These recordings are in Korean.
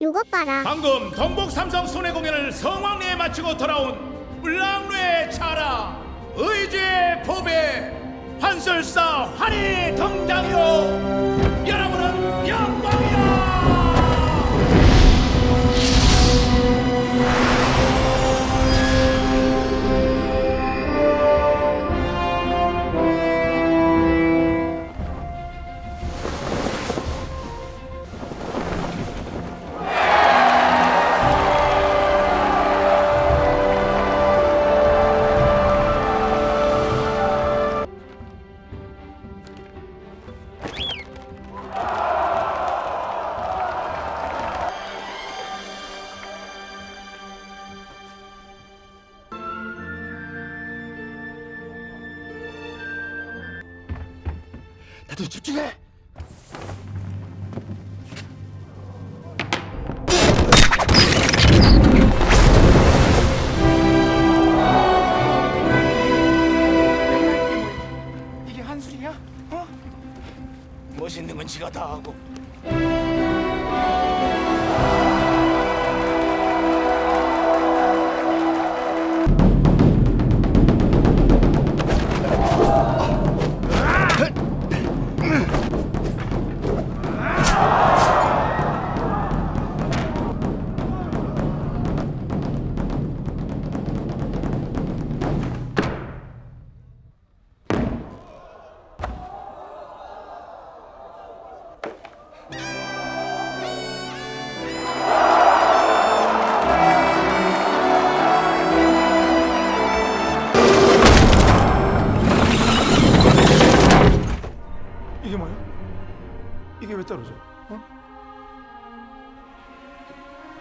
요것 봐라. 방금 동북 삼성 순회 공연을 성황리에 마치고 돌아온 물랑루의 차라 의지의 보배 환술사 환희 등장이요 여러분은 영광이야 한술이야? 어? 멋있는 건 지가 다 하고. 떨어져? 어?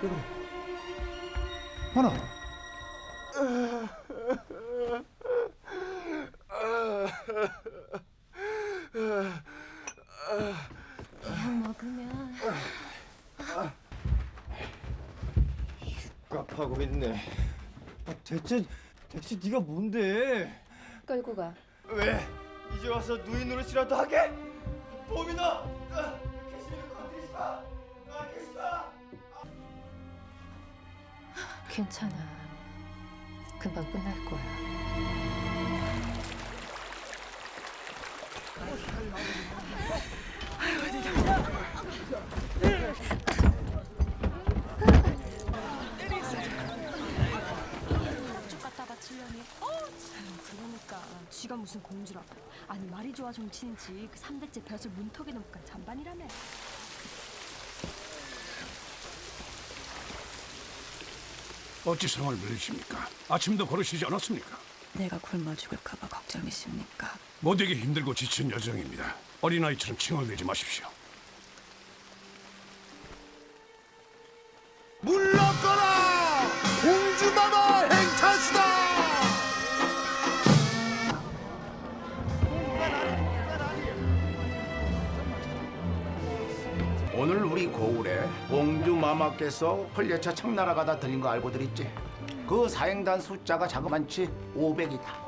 왜 그래? 하나. 깝하고 있네. 아, 대체 대체 네가 뭔데? 끌고 가. 왜 이제 와서 누이 노릇이라도 하게? 봄이나 아, 괜찮아. 금방 끝날 거야. 갖다 바치려니. 어 참, 그러니까. 쥐가 무슨 공주라 아니 말이 좋아 정치인지 그 3대째 벼슬 문턱에 넘간 잔반이라며 어찌 성을 물리십니까? 아침도 걸으시지 않았습니까? 내가 굶어 죽을까봐 걱정이십니까? 모두에게 힘들고 지친 여정입니다. 어린아이처럼 칭얼대지 마십시오 공주 마마께서 헐려차 청나라 가다 들린 거 알고들 있지? 그 사행단 숫자가 자그만치 500이다.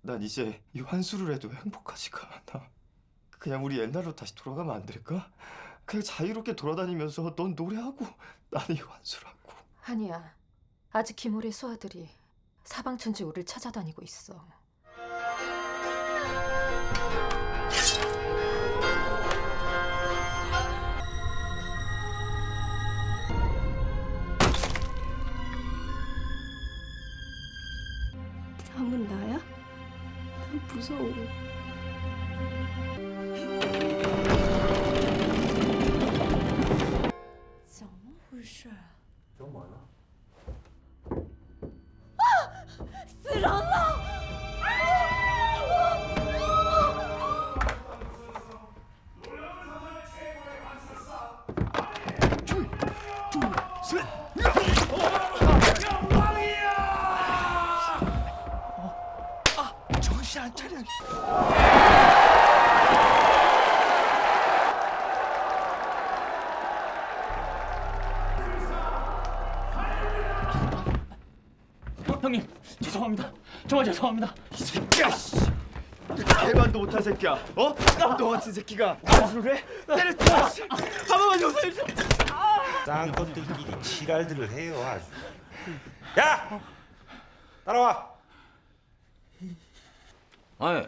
난 이제 이 환수를 해도 행복하지가 않아. 그냥 우리 옛날로 다시 돌아가면 안 될까? 그냥 자유롭게 돌아다니면서 넌 노래하고 나는 이 환수라고. 아니야. 아직 김오래 수아들이 사방천지 우리를 찾아다니고 있어. 난무 차려. 형님 죄송합니다. 정말 죄송합니다. 이 새끼야. 씨. 안도 못할 새끼야. 어? 너 같은 새끼가 한수를 해? 때렸다. 한 번만 좀 살려줘. 딴 것들끼리 지랄들을 해요 아주. 야, 따라와. 아니,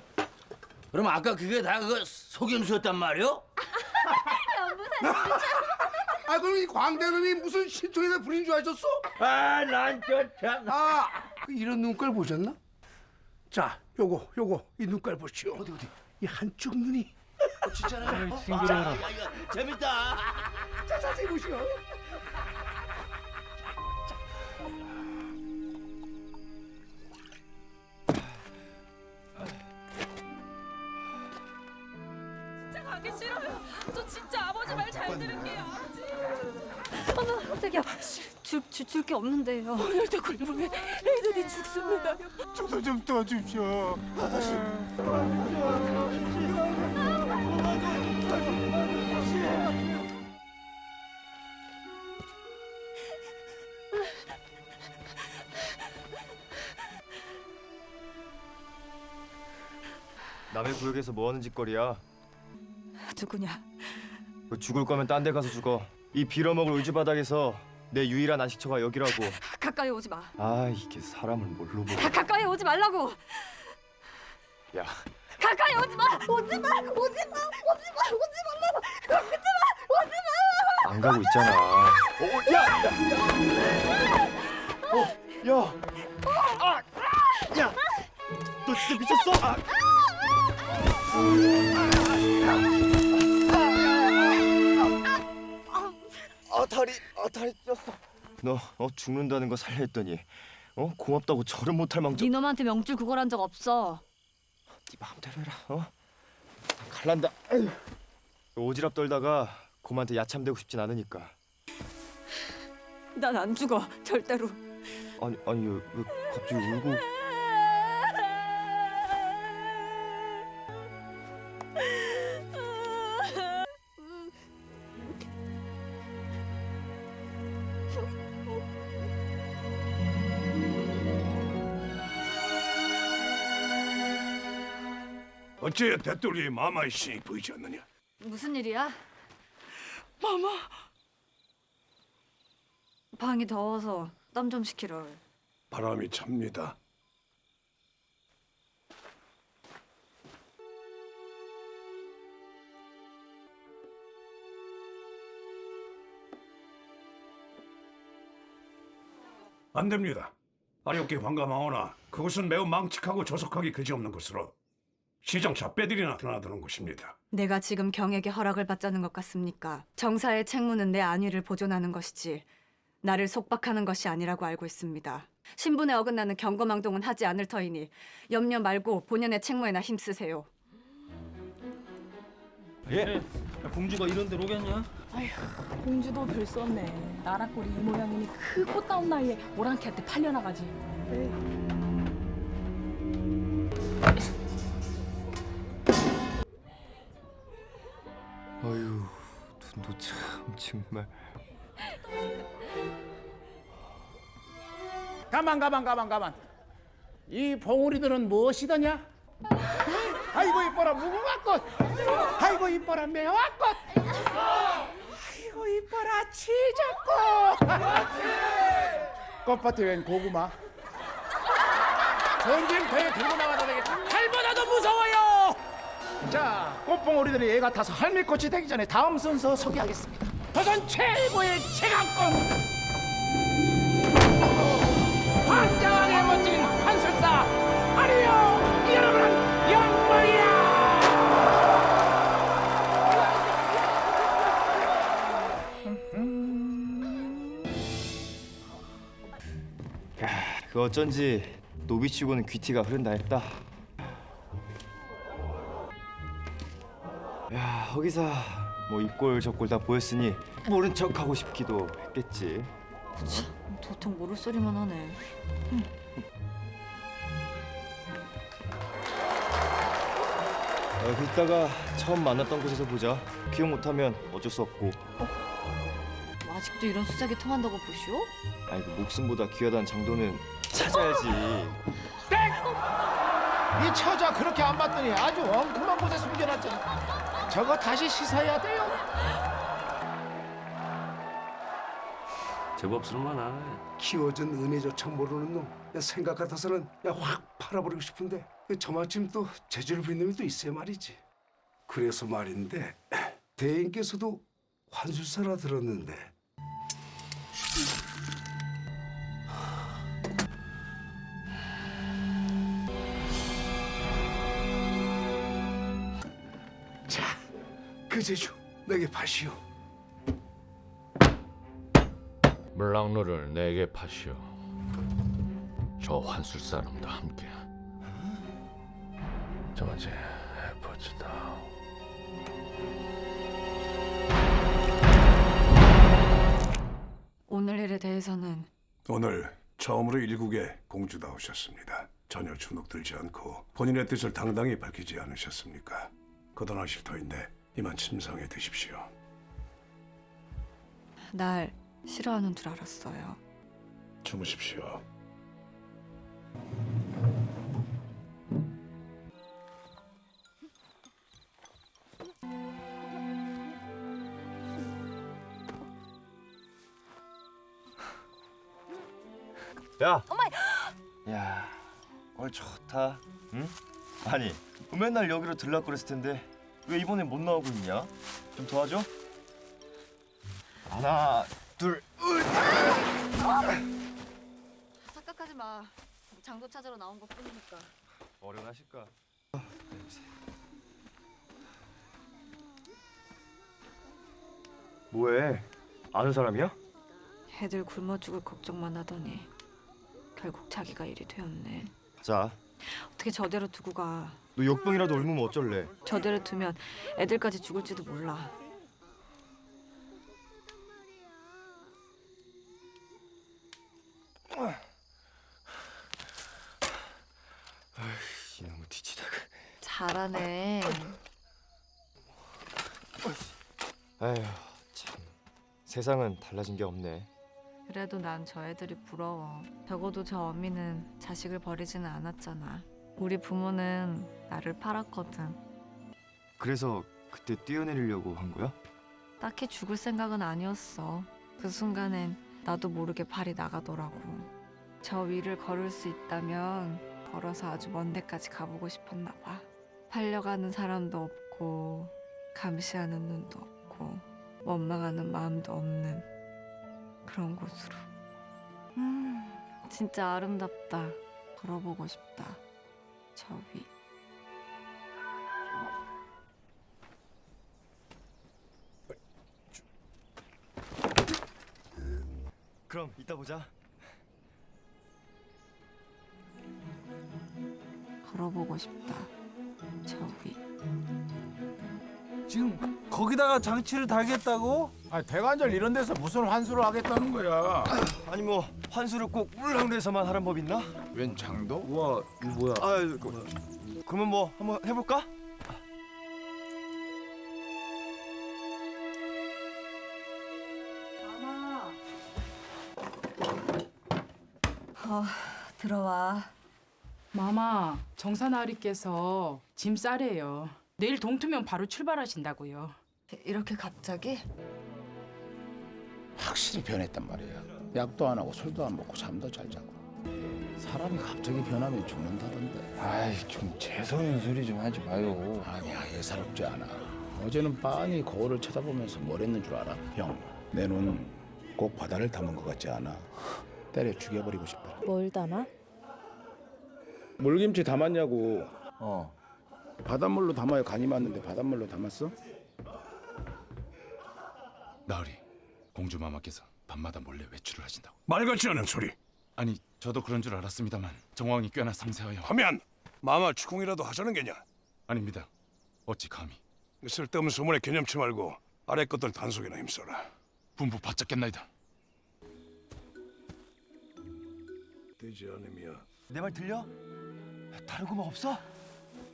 그럼 아까 그게 다그 속임수였단 말이오? 아 그럼 이 광대놈이 무슨 신통에다 부린 줄 아셨어? 아, 난저 참. 아 이런 눈깔 보셨나? 자 요거 요거 이 눈깔 보시오 어디 어디 이 한쪽 눈이 징그러워라. 야, 이거 재밌다. 자 자세히 보시오 가기 싫어요. 저 진짜 아버지 말 잘 들을게요. 아버지. 어머 깜짝이야. 줄줄 게 없는데요. 오늘도 굶으면 애들이 죽습니다. 저도 좀 도와주십시오 남의 구역에서 뭐 하는 짓거리야? 누구냐? 그 죽을 거면 딴 데 가서 죽어. 이 빌어먹을 울지 바닥에서 내 유일한 안식처가 여기라고. 가까이 오지 마. 아 이게 사람을 뭘로 보고? 가, 가까이 오지 말라고. 야 가까이 오지 마. 오지 마. 오지 마. 오지 마. 오지 말라고. 오지 마. 오지 마. 안 가고 있잖아. 어, 야, 야, 어, 야, 아, 야, 너 진짜 미쳤어? 아. 아 다리, 아 다리 쪘어. 너 어, 죽는다는 거 살려했더니 어 고맙다고 절은 못할 망정. 니놈한테 명줄 구걸한 적 없어. 네 마음대로 해라. 어? 갈란다. 아유. 오지랖 떨다가 곰한테 야참되고 싶진 않으니까. 난 안 죽어. 절대로. 아니 아니 왜, 왜 갑자기 울고? 어째 대돌이 마마의 신이 보이지 않느냐? 무슨 일이야? 마마. 방이 더워서 땀 좀 식히러. 바람이 찹니다. 안 됩니다. 아렵게 관감하오나 그곳은 매우 망측하고 조속하기 그지없는 곳으로 시정차 빼들이나 드나드는 곳입니다. 내가 지금 경에게 허락을 받자는 것 같습니까? 정사의 책무는 내 안위를 보존하는 것이지 나를 속박하는 것이 아니라고 알고 있습니다. 신분에 어긋나는 경거망동은 하지 않을 터이니 염려 말고 본연의 책무에나 힘쓰세요. 공주가 이런 데로 오겠냐? 공주도 별 썼네. 나락골이 이 모양이니 그 꽃다운 나이에 오랑캐한테 팔려나가지. 참 정말. 가만 가만 가만 가만. 이 봉우리들은 무엇이더냐? 아이고 이뻐라 무궁화꽃. 아이고 이뻐라 매화꽃. 아이고 이뻐라 치자꽃. 꽃밭에 웬 고구마? 전쟁터에 들고 나가도 되겠다. 칼보다도 무서워요 자 꽃봉 오리들이 애 같아서 할미꽃이 되기 전에 다음 순서 소개하겠습니다. 조선 최고의 최강꽃 환장하게 멋진 한술사 아니요 여러분은 영광이야 그 어쩐지 노비치고는 귀티가 흐른다 했다. 야, 허기사 뭐 입골 저골 다 보였으니 모른 척 하고 싶기도 했겠지. 도통 모를 소리만 하네. 어, 이따가 처음 만났던 곳에서 보자. 기억 못하면 어쩔 수 없고. 아직도 이런 수작이 통한다고 보시오? 아이고 목숨보다 귀하다는 장도는 찾아야지. 이 처자 그렇게 안 봤더니 아주 엉큼한 곳에 숨겨놨잖아. 저거 다시 씻어야 돼요. 제법 쓸만하네. 키워준 은혜조차 모르는 놈. 야, 생각 같아서는 야, 확 팔아버리고 싶은데 저마침 또 재주를 부린 놈이 또 있어야 말이지. 그래서 말인데 대인께서도 환술사라 들었는데 그 재주 내게 파시오. 물랑루를 내게 파시오. 저 환술 사람과 함께. 저마치 해보지다. 오늘 일에 대해서는 오늘 처음으로 일국에 공주다 오셨습니다. 전혀 주눅들지 않고 본인의 뜻을 당당히 밝히지 않으셨습니까? 거둬나실 터인데 이만 침상에 드십시오. 날 싫어하는 줄 알았어요. 주무십시오. 야. 야, 꼴 좋다. 응? 아니, 맨날 여기로 들락 그랬을 텐데 왜 이번에 못 나오고 있냐? 좀 도와줘. 하나, 둘. 착각하지 마. 장도 찾으러 나온 것 뿐이니까. 어련하실까? 뭐해? 아는 사람이야? 애들 굶어 죽을 걱정만 하더니 결국 자기가 일이 되었네. 자, 어떻게 저대로 두고 가. 너 역병이라도 옮으면 어쩔래? 저대로 두면 애들까지 죽을지도 몰라. 이놈의 뒤치다가. 잘하네. 아휴, 참. 세상은 달라진 게 없네. 그래도 난 저 애들이 부러워. 적어도 저 어미는 자식을 버리지는 않았잖아. 우리 부모는 나를 팔았거든. 그래서 그때 뛰어내리려고 한 거야? 딱히 죽을 생각은 아니었어. 그 순간엔 나도 모르게 발이 나가더라고. 저 위를 걸을 수 있다면 걸어서 아주 먼 데까지 가보고 싶었나 봐. 팔려가는 사람도 없고 감시하는 눈도 없고 원망하는 마음도 없는 그런 곳으로. 음, 진짜 아름답다. 걸어보고 싶다. 저 위. 그럼 이따 보자. 걸어보고 싶다. 저 위. 지금 거기다가 장치를 달겠다고? 아, 대관절 이런 데서 무슨 환수를 하겠다는 거야? 아니 뭐 환수를 꼭 울릉도에서만 하란 법 있나? 웬 장도? 우와 이거 뭐야? 아, 그, 그러면 뭐 한번 해볼까? 어, 들어와. 마마, 정사나리께서 짐 싸래요. 내일 동투면 바로 출발하신다고요. 이렇게 갑자기? 확실히 변했단 말이야. 약도 안 하고 술도 안 먹고 잠도 잘 자고. 사람이 갑자기 변하면 죽는다던데. 아이 좀 재수없는 소리 좀 하지 마요. 아니야 예사롭지 않아. 어제는 빤히 거울을 쳐다보면서 뭘 했는 줄 알아? 형, 내 눈 꼭 바다를 담은 것 같지 않아? 때려 죽여버리고 싶더라. 뭘 담아? 물김치 담았냐고. 어. 바닷물로 담아야 간이 맞는데 바닷물로 담았어? 나으리 공주 마마께서 밤마다 몰래 외출을 하신다고 말 같지 않은 소리 아니 저도 그런 줄 알았습니다만 정황이 꽤나 상세하여 하면 마마 추궁이라도 하자는 게냐? 아닙니다 어찌 감히 쓸데없는 소문에 개념치 말고 아래 것들 단속이나 힘써라. 분부 바짝겠나이다 되지 않으면 내 말 들려? 다른 거뭐 없어?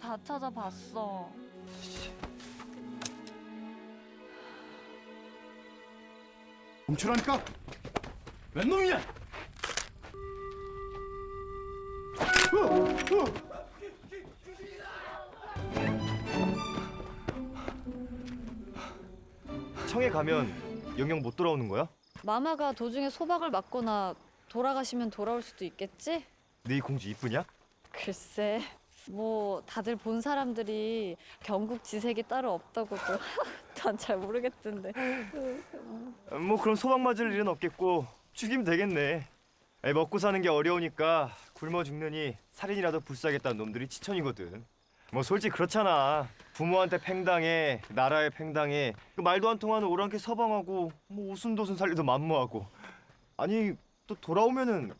다 찾아봤어. 움츠라니까? 웬 놈이냐? 청에 가면 영영 못 돌아오는 거야? 마마가 도중에 소박을 맞거나 돌아가시면 돌아올 수도 있겠지? 네 공주 이쁘냐? 글쎄 뭐 다들 본 사람들이 경국 지색이 따로 없다고도 난잘 모르겠던데. 뭐 그럼 소박 맞을 일은 없겠고 죽이면 되겠네. 먹고 사는 게 어려우니까 굶어 죽느니 살인이라도 불사하겠다는 놈들이 지천이거든. 뭐 솔직히 그렇잖아. 부모한테 팽당해, 나라에 팽당해. 그 말도 안 통하는 오랑캐 서방하고 뭐 오순도순 살리도 만무하고. 아니 또 돌아오면은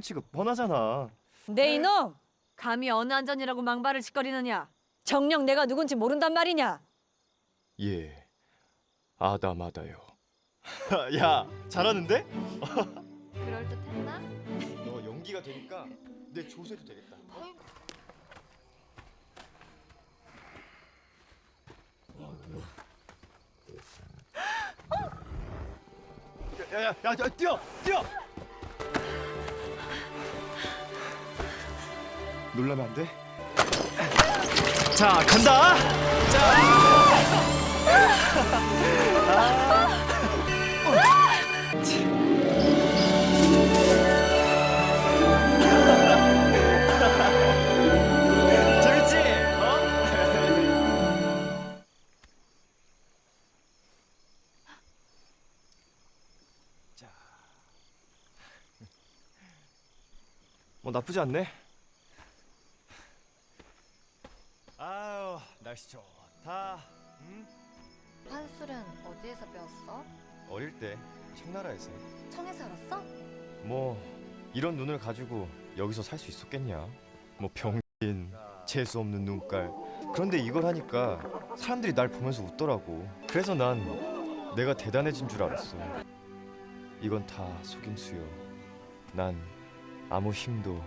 취급 뻔하잖아. 네 이놈! 감히 어느 안전이라고 망발을 짓거리느냐? 정녕 내가 누군지 모른단 말이냐? 예, 아다마다요. 야, 잘하는데? 그럴 듯했나? 너 연기가 되니까 내 조세도 되겠다. 야야야, 야, 야, 뛰어, 뛰어! 놀라면 안 돼? 자, 간다. 재밌지? 어? 자. 뭐 나쁘지 않네. 아유, 날씨 좋다. 응? 환술은 어디에서 배웠어? 어릴 때 청나라에서 청에 살았어? 뭐 이런 눈을 가지고 여기서 살 수 있었겠냐? 뭐 병신, 재수 없는 눈깔. 그런데 이걸 하니까 사람들이 날 보면서 웃더라고. 그래서 난 내가 대단해진 줄 알았어. 이건 다 속임수요. 난 아무 힘도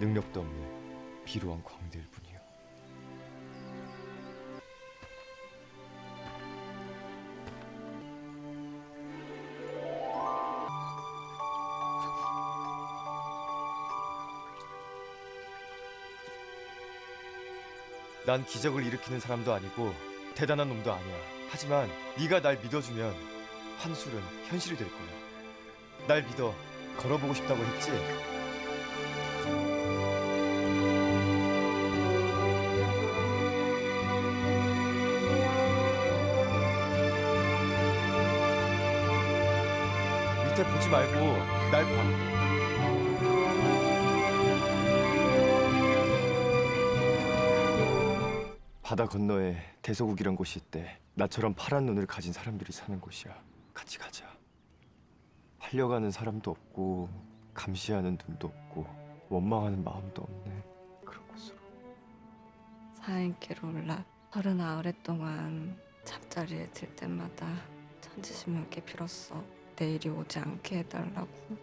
능력도 없는 비루한 광대일 뿐 난 기적을 일으키는 사람도 아니고 대단한 놈도 아니야. 하지만 네가 날 믿어주면 환술은 현실이 될 거야. 날 믿어. 걸어보고 싶다고 했지? 밑에 보지 말고 날 봐. 바다 건너에 대서국이란 곳이 있대. 나처럼 파란 눈을 가진 사람들이 사는 곳이야. 같이 가자. 팔려가는 사람도 없고 감시하는 눈도 없고 원망하는 마음도 없네. 그런 곳으로. 사인께로 올라 서른아홉 해 동안 잠자리에 들 때마다 천지신명께 빌었어. 내일이 오지 않게 해달라고.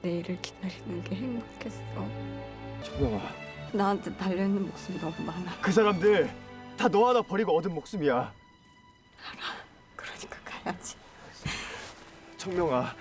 내일을 기다리는 게 행복했어. 정영아, 나한테 달려있는 목숨이 너무 많아. 그 사람들 다 너 하나 버리고 얻은 목숨이야. 그러니까 가야지. 청명아,